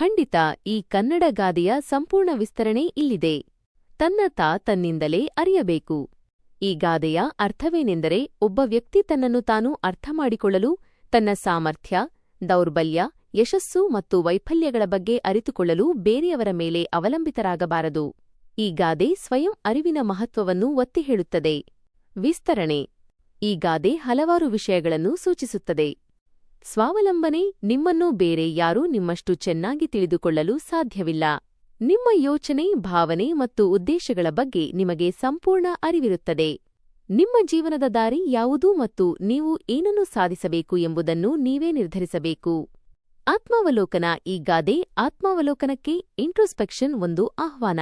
ಖಂಡಿತ ಈ ಕನ್ನಡ ಗಾದೆಯ ಸಂಪೂರ್ಣ ವಿಸ್ತರಣೆ ಇಲ್ಲಿದೆ. ತನ್ನ ತಾ ತನ್ನಿಂದಲೇ ಅರಿಯಬೇಕು. ಈ ಗಾದೆಯ ಅರ್ಥವೇನೆಂದರೆ ಒಬ್ಬ ವ್ಯಕ್ತಿ ತನ್ನನ್ನು ತಾನು ಅರ್ಥಮಾಡಿಕೊಳ್ಳಲು ತನ್ನ ಸಾಮರ್ಥ್ಯ, ದೌರ್ಬಲ್ಯ, ಯಶಸ್ಸು ಮತ್ತು ವೈಫಲ್ಯಗಳ ಬಗ್ಗೆ ಅರಿತುಕೊಳ್ಳಲು ಬೇರೆಯವರ ಮೇಲೆ ಅವಲಂಬಿತರಾಗಬಾರದು. ಈ ಗಾದೆ ಸ್ವಯಂ ಅರಿವಿನ ಮಹತ್ವವನ್ನು ಒತ್ತಿ ಹೇಳುತ್ತದೆ. ವಿಸ್ತರಣೆ. ಈ ಗಾದೆ ಹಲವಾರು ವಿಷಯಗಳನ್ನು ಸೂಚಿಸುತ್ತದೆ. ಸ್ವಾವಲಂಬನೆ ನಿಮ್ಮನ್ನು ಬೇರೆ ಯಾರೂ ನಿಮ್ಮಷ್ಟು ಚೆನ್ನಾಗಿ ತಿಳಿದುಕೊಳ್ಳಲು ಸಾಧ್ಯವಿಲ್ಲ. ನಿಮ್ಮ ಯೋಚನೆ, ಭಾವನೆ ಮತ್ತು ಉದ್ದೇಶಗಳ ಬಗ್ಗೆ ನಿಮಗೆ ಸಂಪೂರ್ಣ ಅರಿವಿರುತ್ತದೆ. ನಿಮ್ಮ ಜೀವನದ ದಾರಿ ಯಾವುದು ಮತ್ತು ನೀವು ಏನನ್ನು ಸಾಧಿಸಬೇಕು ಎಂಬುದನ್ನು ನೀವೇ ನಿರ್ಧರಿಸಬೇಕು. ಆತ್ಮಾವಲೋಕನ ಈ ಗಾದೆ ಆತ್ಮಾವಲೋಕನಕ್ಕೆ ಇಂಟ್ರೋಸ್ಪೆಕ್ಷನ್ ಒಂದು ಆಹ್ವಾನ.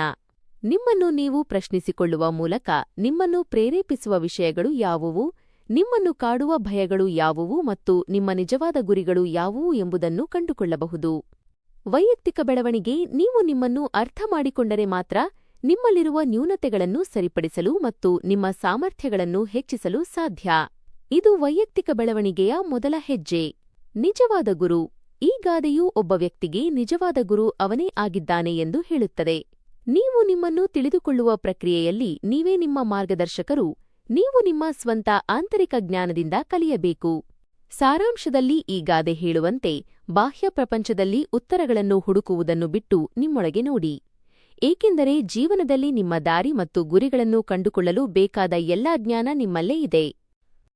ನಿಮ್ಮನ್ನು ನೀವು ಪ್ರಶ್ನಿಸಿಕೊಳ್ಳುವ ಮೂಲಕ ನಿಮ್ಮನ್ನು ಪ್ರೇರೇಪಿಸುವ ವಿಷಯಗಳು ಯಾವುವು? ನಿಮ್ಮನ್ನು ಕಾಡುವ ಭಯಗಳು ಯಾವುವು ಮತ್ತು ನಿಮ್ಮ ನಿಜವಾದ ಗುರಿಗಳು ಯಾವುವು ಎಂಬುದನ್ನು ಕಂಡುಕೊಳ್ಳಬಹುದು. ವೈಯಕ್ತಿಕ ಬೆಳವಣಿಗೆ, ನೀವು ನಿಮ್ಮನ್ನು ಅರ್ಥ ಮಾಡಿಕೊಂಡರೆ ಮಾತ್ರ ನಿಮ್ಮಲ್ಲಿರುವ ನ್ಯೂನತೆಗಳನ್ನು ಸರಿಪಡಿಸಲು ಮತ್ತು ನಿಮ್ಮ ಸಾಮರ್ಥ್ಯಗಳನ್ನು ಹೆಚ್ಚಿಸಲು ಸಾಧ್ಯ. ಇದು ವೈಯಕ್ತಿಕ ಬೆಳವಣಿಗೆಯ ಮೊದಲ ಹೆಜ್ಜೆ. ನಿಜವಾದ ಗುರು. ಈ ಗಾದೆಯು ಒಬ್ಬ ವ್ಯಕ್ತಿಗೆ ನಿಜವಾದ ಗುರು ಅವನೇ ಆಗಿದ್ದಾನೆ ಎಂದು ಹೇಳುತ್ತದೆ. ನೀವು ನಿಮ್ಮನ್ನು ತಿಳಿದುಕೊಳ್ಳುವ ಪ್ರಕ್ರಿಯೆಯಲ್ಲಿ ನೀವೇ ನಿಮ್ಮ ಮಾರ್ಗದರ್ಶಕರು. ನೀವು ನಿಮ್ಮ ಸ್ವಂತ ಆಂತರಿಕ ಜ್ಞಾನದಿಂದ ಕಲಿಯಬೇಕು. ಸಾರಾಂಶದಲ್ಲಿ ಈ ಗಾದೆ ಹೇಳುವಂತೆ ಬಾಹ್ಯ ಪ್ರಪಂಚದಲ್ಲಿ ಉತ್ತರಗಳನ್ನು ಹುಡುಕುವುದನ್ನು ಬಿಟ್ಟು ನಿಮ್ಮೊಳಗೆ ನೋಡಿ. ಏಕೆಂದರೆ ಜೀವನದಲ್ಲಿ ನಿಮ್ಮ ದಾರಿ ಮತ್ತು ಗುರಿಗಳನ್ನು ಕಂಡುಕೊಳ್ಳಲು ಬೇಕಾದ ಎಲ್ಲಾ ಜ್ಞಾನ ನಿಮ್ಮಲ್ಲೇ ಇದೆ.